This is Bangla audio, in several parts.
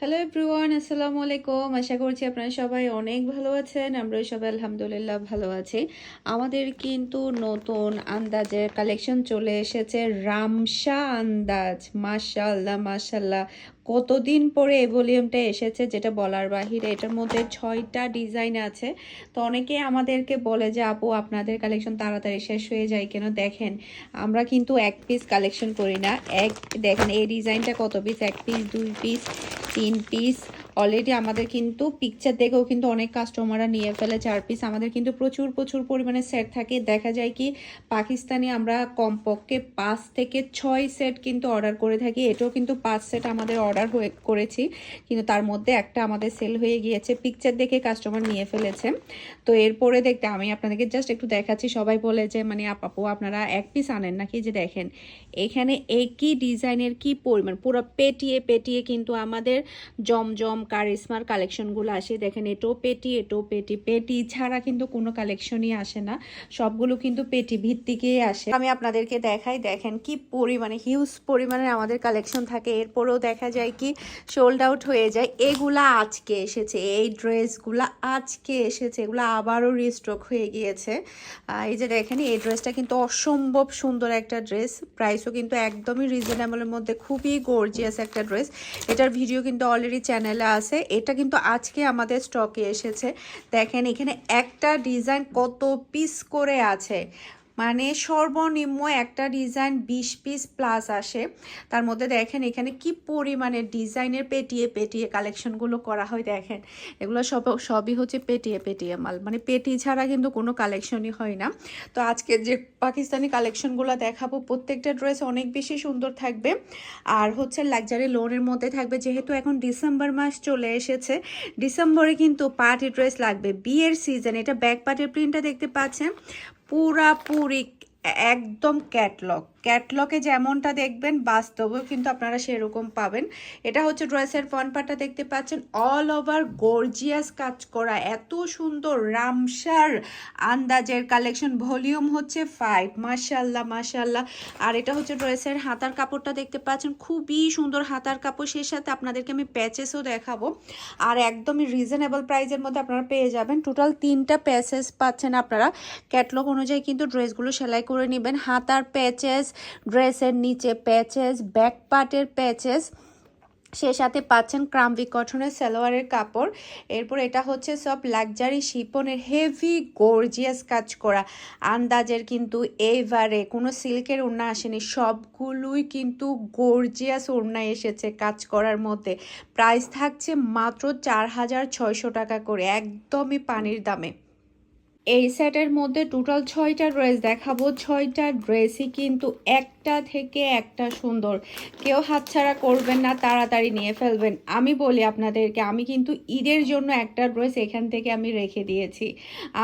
হ্যালো এভরিওয়ান আসসালামু আলাইকুম আশা করছি আপনারা সবাই অনেক ভালো আছেন। আমরা সবাই আলহামদুলিল্লাহ ভালো আছি। আমাদের কিন্তু নতুন আন্দাজের কালেকশন চলে এসেছে। রামসা আন্দাজ। মাশাল্লাহ মাশাল্লাহ কতদিন পরে এই ভলিউমটা এসেছে যেটা বলার বাহিরে, এটার মধ্যে ছয়টা ডিজাইন আছে। তো অনেকে আমাদেরকে বলে যে, আপু, আপনাদের কালেকশন তাড়াতাড়ি শেষ হয়ে যায় কেন? দেখেন, আমরা কিন্তু এক পিস কালেকশন করি না। এক, দেখেন, এই ডিজাইনটা কত পিস এক পিস দুই পিস তিন পিস অলরেডি আমাদের কিন্তু পিকচার দেখেও কিন্তু অনেক কাস্টমাররা নিয়ে ফেলে চার পিস আমাদের কিন্তু প্রচুর প্রচুর পরিমাণে সেট থাকে। দেখা যায় কি, পাকিস্তানি আমরা কমপক্ষে পাঁচ থেকে ছয় সেট কিন্তু অর্ডার করে থাকি। এটাও কিন্তু পাঁচ সেট আমাদের অর্ডার হয়ে করেছি। কিন্তু তার মধ্যে একটা আমাদের সেল হয়ে গিয়েছে। পিকচার দেখে কাস্টমার নিয়ে ফেলেছে। তো এরপরে দেখতে আমি আপনাদেরকে জাস্ট একটু দেখাচ্ছি। সবাই বলে যে মানে আপু আপনারা এক পিস আনেন নাকি? যে দেখেন, এখানে একই ডিজাইনের কি পরিমাণ, পুরো পেটিয়ে পেটিয়ে কিন্তু আমাদের জমজম কারিশমার কালেকশনগুলো আসে, দেখেন এটো পেটি এটো পেটি পেটি ছাড়া কিন্তু কোনো কালেকশনই আসে না। সবগুলো কিন্তু পেটি ভিত্তিকেই আসে। আমি আপনাদেরকে দেখাই, দেখেন কি পরিমাণে হিউজ পরিমাণে আমাদের কালেকশন থাকে। এরপরেও দেখা যায় কি সোল্ড আউট হয়ে যায়। এগুলা আজকে এসেছে, এই ড্রেসগুলো আজকে এসেছে, এগুলো আবারও রিস্টক হয়ে গিয়েছে। এই যে দেখেন, এই ড্রেসটা কিন্তু অসম্ভব সুন্দর একটা ড্রেস প্রাইসও কিন্তু একদমই রিজনেবলের মধ্যে, খুবই গর্জিয়াস একটা ড্রেস এটার ভিডিও কিন্তু অলরেডি চ্যানেলে আছে, এটা কিন্তু আজকে আমাদের স্টকে এসেছে। দেখেন এখানে একটা ডিজাইন কত পিস করে আছে। মানে সর্বনিম্ন একটা ডিজাইন বিশ পিস প্লাস আসে। তার মধ্যে দেখেন এখানে কি পরিমাণে ডিজাইনের পেটিয়ে পেটিয়ে কালেকশনগুলো করা হয় দেখেন। এগুলো সব, সবই হচ্ছে পেটিয়ে পেটিয়ে মাল। মানে পেটি ছাড়া কিন্তু কোনো কালেকশনই হয় না। তো আজকে যে পাকিস্তানি কালেকশনগুলো দেখাবো, প্রত্যেকটা ড্রেস অনেক বেশি সুন্দর থাকবে। আর হচ্ছে লাক্সারি লোনের মধ্যে থাকবে, যেহেতু এখন ডিসেম্বর মাস চলে এসেছে, ডিসেম্বরে কিন্তু পার্টি ড্রেস লাগবে। বিয়ের সিজন এটা ব্যাক পার্টের প্রিন্টটা দেখতে পাচ্ছেন। পুরাপুরি একদম ক্যাটলগ ক্যাটলগে যেমনটা দেখবেন, বাস্তবেও কিন্তু আপনারা সেরকম পাবেন। এটা হচ্ছে ড্রেসের ফ্রন্ট পার্টটা দেখতে পাচ্ছেন। অল ওভার গর্জিয়াস কাজ করা, এত সুন্দর, রামসার আন্দাজের কালেকশন ভলিউম হচ্ছে ফাইভ মাশাল্লাহ মাশাল্লাহ আর এটা হচ্ছে ড্রেসের হাতার কাপড়টা দেখতে পাচ্ছেন। খুবই সুন্দর হাতার কাপড়, সেই সাথে আপনাদেরকে আমি প্যাচেসও দেখাবো। আর একদমই রিজনেবল প্রাইসের মধ্যে আপনারা পেয়ে যাবেন। টোটাল তিনটা প্যাচেস পাচ্ছেন আপনারা। ক্যাটলগ অনুযায়ী কিন্তু ড্রেসগুলো সেলাই করে নেবেন। হাতার প্যাচেস ড্রেসের নিচে প্যাচেস, ব্যাক পার্টের প্যাচেস সে সাথে পাচ্ছেন ক্রাম্বি কটনের সালোয়ারের কাপড়। এরপর এটা হচ্ছে সব লাক্সারি শিপনের হেভি গর্জিয়াস কাজ করা। আন্দাজের কিন্তু এইবারে কোনো সিল্কের ওড়না আসেনি, সবগুলোই কিন্তু গর্জিয়াস ওড়না এসেছে কাজ করার মধ্যে। প্রাইস থাকছে মাত্র চার হাজার ছয়শো টাকা করে, একদমই পানির দামে। এই সেটের মধ্যে টোটাল ছয়টা ড্রেস দেখাবো। ছয়টা ড্রেসই কিন্তু একটা থেকে একটা সুন্দর। কেউ হাতছাড়া করবেন না, তাড়াতাড়ি নিয়ে ফেলবেন। আমি বলি আপনাদেরকে, আমি কিন্তু ঈদের জন্য একটা ড্রেস এখান থেকে আমি রেখে দিয়েছি।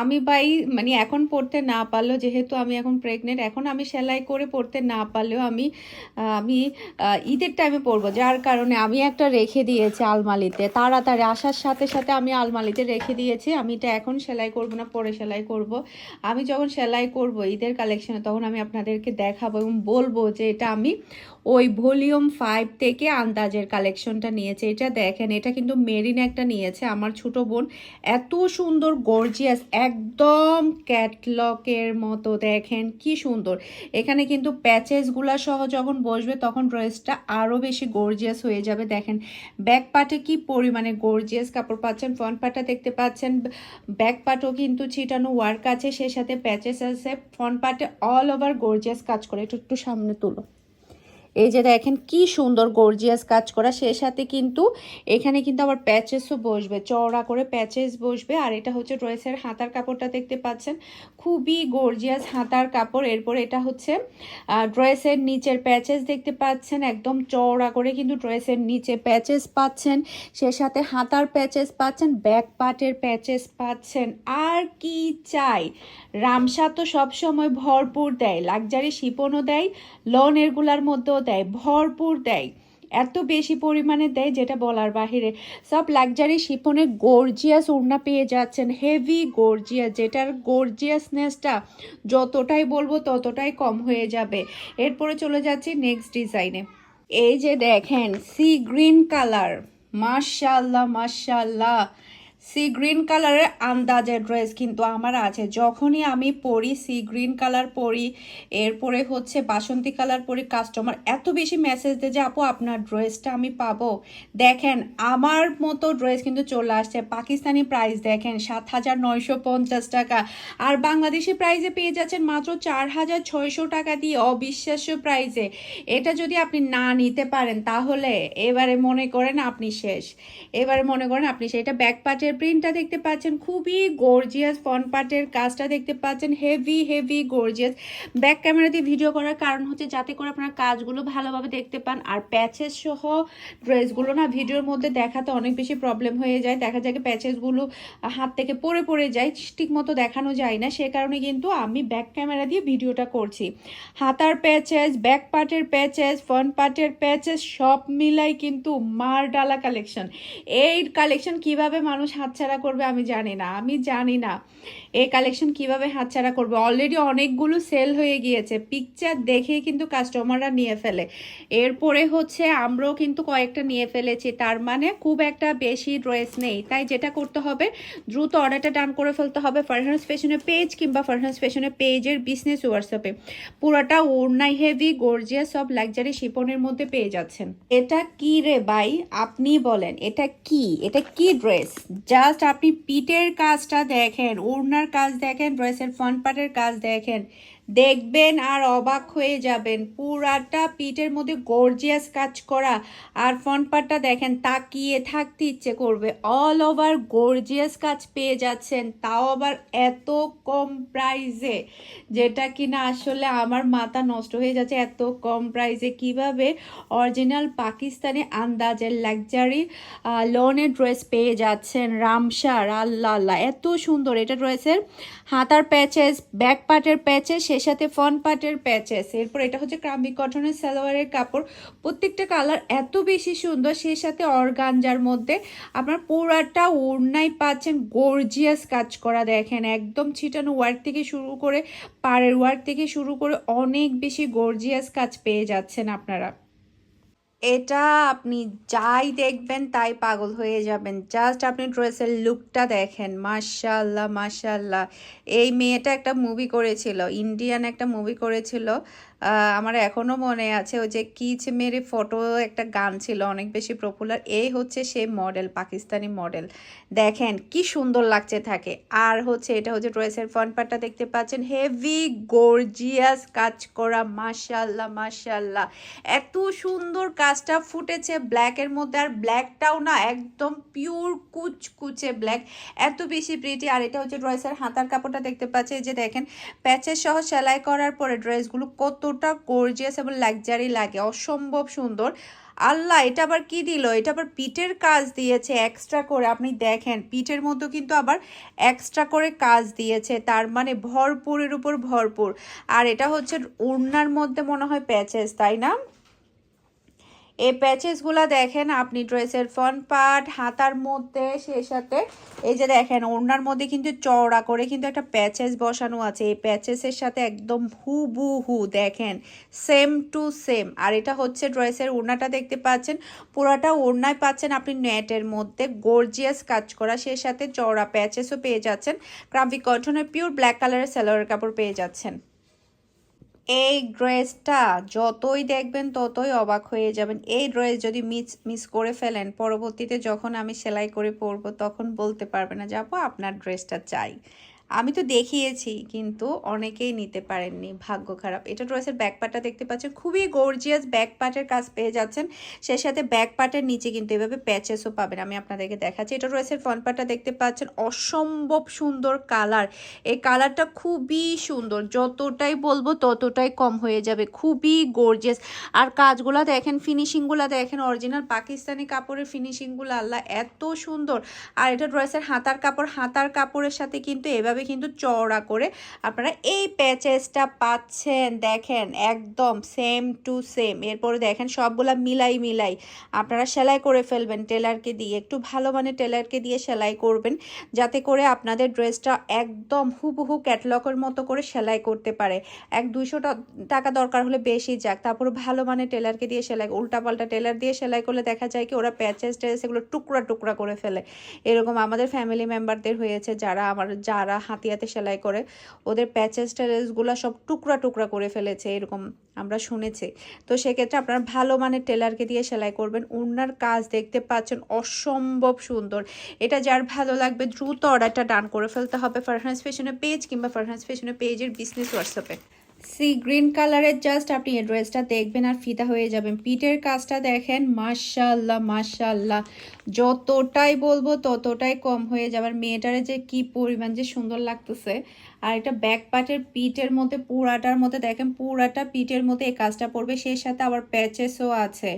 আমি বাই মানে এখন পড়তে না পারলেও, যেহেতু আমি এখন প্রেগনেন্ট এখন আমি সেলাই করে পড়তে না পারলেও আমি আমি ঈদের টাইমে পরবো। যার কারণে আমি একটা রেখে দিয়েছি আলমারিতে। তাড়াতাড়ি আসার সাথে সাথে আমি আলমারিতে রেখে দিয়েছি। আমি এটা এখন সেলাই করব না, পরে সেলাই করব। আমি যখন সেলাই করব ঈদের কালেকশনে তখন আমি আপনাদেরকে দেখাবো এবং বলব যে এটা আমি ওই ভলিউম ফাইভ থেকে আন্দাজের কালেকশনটা নিয়েছে। এটা দেখেন, এটা কিন্তু মেরিন একটা নিয়েছে। আমার ছোট বোন এত সুন্দর, গর্জিয়াস, একদম ক্যাটলকের মতো। দেখেন কি সুন্দর। এখানে কিন্তু প্যাচেসগুলা সহ যখন বসবে তখন ড্রেসটা আরও বেশি গর্জিয়াস হয়ে যাবে। দেখেন, ব্যাক পার্টে কি পরিমাণে গর্জিয়াস কাপড় পাচ্ছেন, ফ্রন্ট পার্টটা দেখতে পাচ্ছেন। ব্যাক পার্টও কিন্তু ছিটানো ওয়ার্ক আছে সেই সাথে প্যাচেস আছে। ফ্রন্ট পার্টে অল ওভার গর্জিয়াস কাজ করে। একটু একটু সামনে তুলো। এই যে দেখেন কি সুন্দর গর্জিয়াস কাজ করা। সে সাথে কিন্তু এখানে কিন্তু আবার প্যাচেসও বসবে, চওড়া করে প্যাচেস বসবে। আর এটা হচ্ছে ড্রেসের হাতার কাপড়টা দেখতে পাচ্ছেন। খুবই গর্জিয়াস হাতার কাপড়। এরপর এটা হচ্ছে ড্রেসের নিচের প্যাচেস দেখতে পাচ্ছেন। একদম চওড়া করে কিন্তু ড্রেসের নিচে প্যাচেস পাচ্ছেন। সে সাথে হাতার প্যাচেস পাচ্ছেন ব্যাক পার্টের প্যাচেস পাচ্ছেন। আর কি চাই? রামসা তো সবসময় ভরপুর দেয় লাক্সারি শিপনও দেয়। লনেরগুলার মধ্যেও দেয়, ভরপুর দেয়, এত বেশি পরিমাণে দেয় যেটা বলার বাহিরে। সব লাক্সারি শিপনে গর্জিয়াস ওড়না পেয়ে যাচ্ছেন হেভি গর্জিয়াস যেটার গর্জিয়াসনেসটা যতটাই বলব ততটাই কম হয়ে যাবে। এরপরে চলে যাচ্ছি নেক্সট ডিজাইনে এই যে দেখেন সি গ্রিন কালার মাশাল্লাহ মাশাল্লাহ সি গ্রিন কালারের আন্দাজের ড্রেস কিন্তু আমার আছে। যখনই আমি পরি, সি গ্রিন কালার পরি, এরপরে হচ্ছে বাসন্তী কালার পরি কাস্টমার এত বেশি মেসেজ দেয় যে, আপু, আপনার ড্রেসটা আমি পাবো। দেখেন, আমার মতো ড্রেস কিন্তু চলে আসছে। পাকিস্তানি প্রাইস দেখেন, সাত হাজার নয়শো পঞ্চাশ টাকা। আর বাংলাদেশি প্রাইসে পেয়ে যাচ্ছেন মাত্র চার হাজার ছয়শো টাকা দিয়ে অবিশ্বাস্য প্রাইসে এটা যদি আপনি না নিতে পারেন, তাহলে এবারে মনে করেন আপনি শেষ। এবারে মনে করেন আপনি সেটা ব্যাক পার্টের প্রিন্টটা দেখতে পাচ্ছেন, খুবই গর্জিয়াস ফ্রন্ট পার্টের কাজটা দেখতে পাচ্ছেন heavy heavy gorgeous back camera দিয়ে ভিডিও করার কারণ হচ্ছে যাতে করে আপনার কাজগুলো ভালোভাবে দেখতে পান, আর প্যাচেস সহ ড্রেসগুলো না ভিডিওর মধ্যে দেখাতে অনেক বেশি প্রবলেম হয়ে যায়। দেখা যায় প্যাচেসগুলো হাত থেকে পড়ে পড়ে যায় ঠিক মতো দেখানো যায় না। সে কারণে কিন্তু আমি ব্যাক ক্যামেরা দিয়ে ভিডিওটা করছি। হাতার প্যাচেস ব্যাক পার্টের প্যাচেস ফ্রন্ট পার্টের প্যাচেস সব মিলাই কিন্তু মার ডালা কালেকশন এই কালেকশন কীভাবে মানুষ হাতছাড়া করবে আমি জানি না আমি জানি না। এই কালেকশন কীভাবে হাতছাড়া করবে? অলরেডি অনেকগুলো সেল হয়ে গিয়েছে। পিকচার দেখে কিন্তু কাস্টমাররা নিয়ে ফেলে। এরপরে হচ্ছে আমরাও কিন্তু কয়েকটা নিয়ে ফেলেছি। তার মানে খুব একটা বেশি ড্রেস নেই। তাই যেটা করতে হবে, দ্রুত অর্ডারটা ডান করে ফেলতে হবে ফারহান্স ফ্যাশনের পেজ কিংবা ফারহান্স ফ্যাশনের পেজের বিজনেস হোয়াটসঅ্যাপে পুরোটা ওড়নাই হেভি গর্জিয়াস সব লাক্সারি শিপনের মধ্যে পেয়ে যাচ্ছেন। এটা কি রে ভাই? আপনি বলেন, এটা কি? এটা কি ড্রেস জাস্ট আপনি পিটের কাজটা দেখেন, ওড়নার কাজ দেখেন ড্রেসের ফ্রন্ট পার্টের কাজ দেখেন। দেখবেন আর অবাক হয়ে যাবেন। পুরাটা পিঠের মধ্যে গর্জিয়াস কাজ করা। আর ফ্রন্ট পার্টটা দেখেন, তাকিয়ে থাকতে ইচ্ছে করবে। অল ওভার গর্জিয়াস কাজ পেয়ে যাচ্ছেন। তাও আবার এত কম প্রাইজে যেটা কিনা আসলে আমার মাথা নষ্ট হয়ে যাচ্ছে এত কম প্রাইসে কীভাবে অরিজিনাল পাকিস্তানি আন্দাজের লাক্সারি লোনের ড্রেস পেয়ে যাচ্ছেন? রামসার, আল্লাহ আল্লাহ, এত সুন্দর। এটা ড্রেসের হাতার প্যাচেস ব্যাক পার্টের প্যাচেস সে সাথে ফন পার্টের প্যাচেস এরপর এটা হচ্ছে ক্রাম্বি কটনের সালোয়ারের কাপড়। প্রত্যেকটা কালার এত বেশি সুন্দর সে সাথে অর্গানজার মধ্যে আপনার পুরাটা ওড়নাই পাচ্ছেন গর্জিয়াস কাজ করা। দেখেন, একদম ছিটানো ওয়ার্ক থেকে শুরু করে, পাড়ের ওয়ার্ক থেকে শুরু করে অনেক বেশি গর্জিয়াস কাজ পেয়ে যাচ্ছেন আপনারা। এটা আপনি যাই দেখবেন তাই পাগল হয়ে যাবেন। জাস্ট আপনি ড্রেসের লুকটা দেখেন। মার্শাল্লাহ মার্শাল্লাহ এই মেয়েটা একটা মুভি করেছিল ইন্ডিয়ান একটা মুভি করেছিল। আমার এখনও মনে আছে ওই যে কিচ মেরে ফটো একটা গান ছিল, অনেক বেশি পপুলার এই হচ্ছে সেই মডেল পাকিস্তানি মডেল দেখেন কি সুন্দর লাগছে থাকে আর হচ্ছে এটা হচ্ছে ড্রেসের ফ্রন্ট পার্টটা দেখতে পাচ্ছেন। হেভি গর্জিয়াস কাজ করা মাশাল্লাহ মাশাল্লাহ এত সুন্দর কাজটা ফুটেছে ব্ল্যাকের মধ্যে। আর ব্ল্যাকটাও না একদম পিওর কুচকুচে ব্ল্যাক এত বেশি প্রিটি আর এটা হচ্ছে ড্রেসের হাতার কাপড়টা দেখতে পাচ্ছে যে দেখেন, প্যাচের সহ সেলাই করার পরে ড্রেসগুলো কতটা গর্জিয়াস এবং লাক্সারি লাগে, অসম্ভব সুন্দর। আল্লাহ, এটা আবার কি দিল? এটা আবার পিঠের কাজ দিয়েছে এক্সট্রা করে। আপনি দেখেন, পিঠের মধ্যে কিন্তু আবার এক্সট্রা করে কাজ দিয়েছে, তার মানে ভরপুরের উপর ভরপুর। আর এটা হচ্ছে ওড়নার মধ্যে মনে হয় প্যাচেস তাই না? এই প্যাচেসগুলো দেখেন, আপনি ড্রেসের ফ্রন্ট পার্ট হাতার মধ্যে, সেই সাথে, এই যে দেখেন, ওড়নার মধ্যে কিন্তু চওড়া করে কিন্তু একটা প্যাচেস বসানো আছে। এই প্যাচেসের সাথে একদম হু বু হু দেখেন সেম টু সেম আর এটা হচ্ছে ড্রেসের ওড়নাটা দেখতে পাচ্ছেন, পুরোটা ওড়নায় পাচ্ছেন আপনি নেটের মধ্যে গর্জিয়াস কাজ করা, সেই সাথে চওড়া প্যাচেসও পেয়ে যাচ্ছেন। ক্রাম্পি কটনের পিওর ব্ল্যাক কালারের সালোয়ার কাপড় পেয়ে যাচ্ছেন। এই ড্রেসটা যতই দেখবেন ততই অবাক হয়ে যাবেন। এই ড্রেস যদি মিস মিস করে ফেলেন, পরবর্তীতে যখন আমি সেলাই করে পরবো তখন বলতে পারবে না যাব আপনার ড্রেসটা চাই। আমি তো দেখিয়েছি, কিন্তু অনেকেই নিতে পারেননি। ভাগ্য খারাপ। এটা ড্রেসের ব্যাক পার্টটা দেখতে পাচ্ছেন। খুবই গর্জিয়াস ব্যাক পার্টের কাজ পেয়ে যাচ্ছেন। সে সাথে ব্যাক পার্টের নিচে কিন্তু এভাবে প্যাচেসও পাবেন। আমি আপনাদেরকে দেখাচ্ছি। এটা ড্রেসের ফ্রন্ট পার্টটা দেখতে পাচ্ছেন। অসম্ভব সুন্দর কালার। এই কালারটা খুবই সুন্দর। যতটাই বলব ততটাই কম হয়ে যাবে। খুবই গর্জিয়াস আর কাজগুলো দেখেন ফিনিশিংগুলো দেখেন। অরিজিনাল পাকিস্তানি কাপড়ের ফিনিশিংগুলো আল্লাহ, এত সুন্দর। আর এটা ড্রেসের হাতার কাপড়। হাতার কাপড়ের সাথে কিন্তু এভাবে এভাবে কিন্তু চওড়া করে আপনারা এই প্যাচেসটা পাচ্ছেন, দেখেন, একদম সেম টু সেম এরপরে দেখেন সবগুলা মিলাই মিলাই আপনারা সেলাই করে ফেলবেন টেলারকে দিয়ে। একটু ভালো মানে টেলারকে দিয়ে সেলাই করবেন যাতে করে আপনাদের ড্রেসটা একদম হুবহু ক্যাটলগের মতো করে সেলাই করতে পারে। এক দুইশো টাকা দরকার হলে বেশি যাক তারপর ভালো মানে টেলারকে দিয়ে সেলাই, উল্টাপাল্টা টেলার দিয়ে সেলাই করলে দেখা যায় কি ওরা প্যাচেস ট্যাচেস এগুলো টুকরা টুকরা করে ফেলে। এরকম আমাদের ফ্যামিলি মেম্বারদের হয়েছে যারা, আমার যারা হাতিয়াতে সেলাই করে, ওদের প্যাচেস টেলেসগুলো সব টুকরা টুকরা করে ফেলেছে, এরকম আমরা শুনেছি। তো সেক্ষেত্রে আপনারা ভালো মানের টেলারকে দিয়ে সেলাই করবেন ওনার কাজ দেখতে পাচ্ছেন অসম্ভব সুন্দর। এটা যার ভালো লাগবে, দ্রুত অর্ডারটা ডান করে ফেলতে হবে ফারহান্স ফ্যাশনের পেজ কিংবা ফারহান্স ফ্যাশনের পেজের বিজনেস হোয়াটসঅ্যাপে সি, গ্রিন কালারের জাস্ট আপনি এই ড্রেসটা দেখবেন আর ফিতা হয়ে যাবেন। পিঠের কাজটা দেখেন মাশাল্লাহ মাশাল্লাহ যতটাই বলব ততটাই কম হয়ে যাবে। আর মেয়েটারে যে কি পরিমাণ যে সুন্দর লাগতেছে। আর একটা ব্যাক পার্টের পিঠের মধ্যে, পুরাটার মধ্যে দেখেন, পুরাটা পিঠের মধ্যে এই কাজটা পড়বে সেই সাথে আবার প্যাচেসও আছে।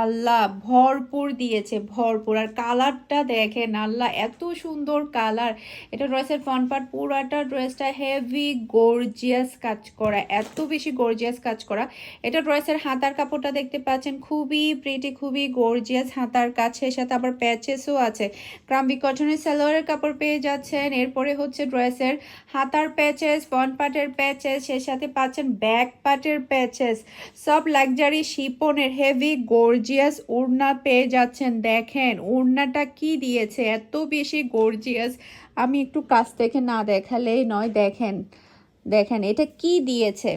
আল্লাহ ভরপুর দিয়েছে, ভরপুর। আর কালারটা দেখেন, আল্লাহ এত সুন্দর কালার। এটা ড্রেসের ফ্রন্ট পার্ট পুরাটা ড্রেসটা হেভি গর্জিয়াস কাজ করা, এত বেশি গর্জিয়াস কাজ করা। এটা ড্রেসের হাতার কাপড়টা দেখতে পাচ্ছেন, খুবই প্রিটি খুবই গর্জিয়াস হাতার সেই সাথে আবার প্যাচেসও আছে। ক্রাম্বি কটনের সালোয়ারের কাপড় পেয়ে যাচ্ছেন। এরপরে হচ্ছে ড্রেসের হাতার প্যাচেস ফ্রন্ট পার্টের প্যাচেস সেই সাথে পাচ্ছেন ব্যাক পার্টের প্যাচেস সব লাক্সারি শিপনের হেভি গর্জিয়াস ওড়না পেয়ে যাচ্ছেন। দেখেন, ওড়নাটা কি দিয়েছে? এত বেশি গর্জিয়াস আমি একটু কাছ থেকে না দেখালেই নয়। দেখেন দেখেন, এটা কি দিয়েছে?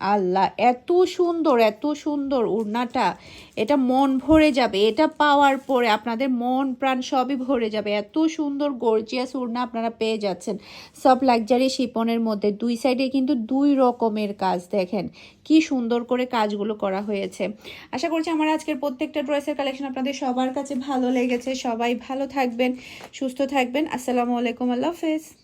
আল্লাহ, এত সুন্দর এত সুন্দর উড়নাটা। এটা মন ভরে যাবে, এটা পাওয়ার পরে আপনাদের মন, প্রাণ সবই ভরে যাবে। এত সুন্দর গর্জিয়াস উড়না আপনারা পেয়ে যাচ্ছেন। সব লাক্সারি শিপনের মধ্যে, দুই সাইডে কিন্তু দুই রকমের কাজ, দেখেন। কি সুন্দর করে কাজগুলো করা হয়েছে। আশা করছি আমার আজকের প্রত্যেকটা ড্রেসের কালেকশন আপনাদের সবার কাছে ভালো লেগেছে। সবাই ভালো থাকবেন, সুস্থ থাকবেন। আসসালামু আলাইকুম, আল্লাহ হাফেজ।